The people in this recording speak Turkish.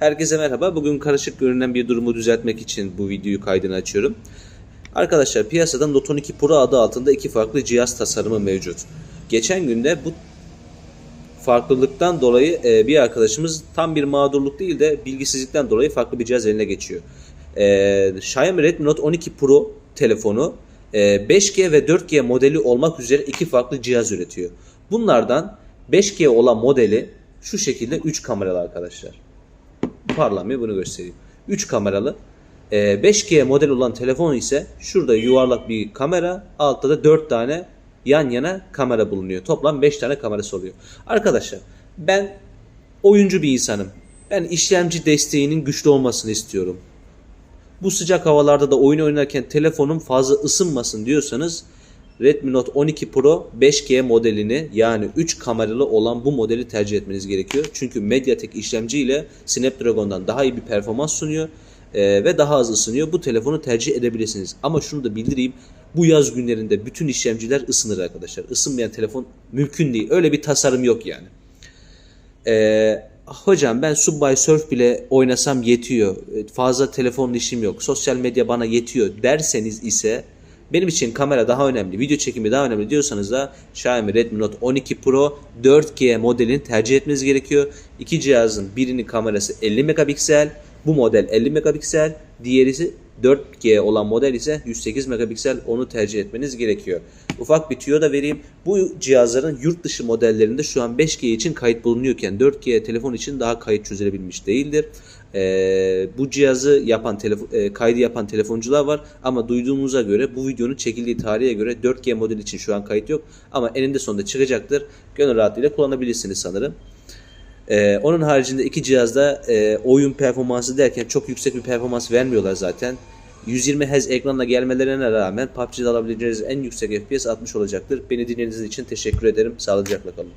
Herkese merhaba. Bugün karışık görünen bir durumu düzeltmek için bu videoyu kaydını açıyorum. Arkadaşlar piyasada Note 12 Pro adı altında iki farklı cihaz tasarımı mevcut. Geçen günde bu farklılıktan dolayı e, bir arkadaşımız tam bir mağdurluk değil de bilgisizlikten dolayı farklı bir cihaz eline geçiyor. E, Xiaomi Redmi Note 12 Pro telefonu e, 5G ve 4G modeli olmak üzere iki farklı cihaz üretiyor. Bunlardan 5G olan modeli şu şekilde 3 kameralı arkadaşlar. Parlamıyor bunu göstereyim. 3 kameralı. Ee, 5G model olan telefon ise şurada yuvarlak bir kamera, altta da 4 tane yan yana kamera bulunuyor. Toplam 5 tane kamerası oluyor. Arkadaşlar ben oyuncu bir insanım. Ben işlemci desteğinin güçlü olmasını istiyorum. Bu sıcak havalarda da oyun oynarken telefonum fazla ısınmasın diyorsanız Redmi Note 12 Pro 5G modelini yani 3 kameralı olan bu modeli tercih etmeniz gerekiyor. Çünkü Mediatek işlemci ile Snapdragon'dan daha iyi bir performans sunuyor e, ve daha az ısınıyor. Bu telefonu tercih edebilirsiniz. Ama şunu da bildireyim. Bu yaz günlerinde bütün işlemciler ısınır arkadaşlar. Isınmayan telefon mümkün değil. Öyle bir tasarım yok yani. Ee, hocam ben Subway Surf bile oynasam yetiyor. E, Fazla telefonla işim yok. Sosyal medya bana yetiyor derseniz ise benim için kamera daha önemli, video çekimi daha önemli diyorsanız da Xiaomi Redmi Note 12 Pro 4G modelini tercih etmeniz gerekiyor. İki cihazın birinin kamerası 50 megapiksel, bu model 50 megapiksel, diğerisi 4G olan model ise 108 megapiksel onu tercih etmeniz gerekiyor. Ufak bir tüyo da vereyim. Bu cihazların yurt dışı modellerinde şu an 5G için kayıt bulunuyorken 4G telefon için daha kayıt çözülebilmiş değildir. Ee, bu cihazı yapan e, kaydı yapan telefoncular var ama duyduğumuza göre bu videonun çekildiği tarihe göre 4G model için şu an kayıt yok ama eninde sonunda çıkacaktır. Gönül rahatlığıyla kullanabilirsiniz sanırım. Ee, onun haricinde iki cihazda e, oyun performansı derken çok yüksek bir performans vermiyorlar zaten. 120 Hz ekranla gelmelerine rağmen PUBG'de alabileceğiniz en yüksek FPS 60 olacaktır. Beni dinlediğiniz için teşekkür ederim. Sağlıcakla kalın.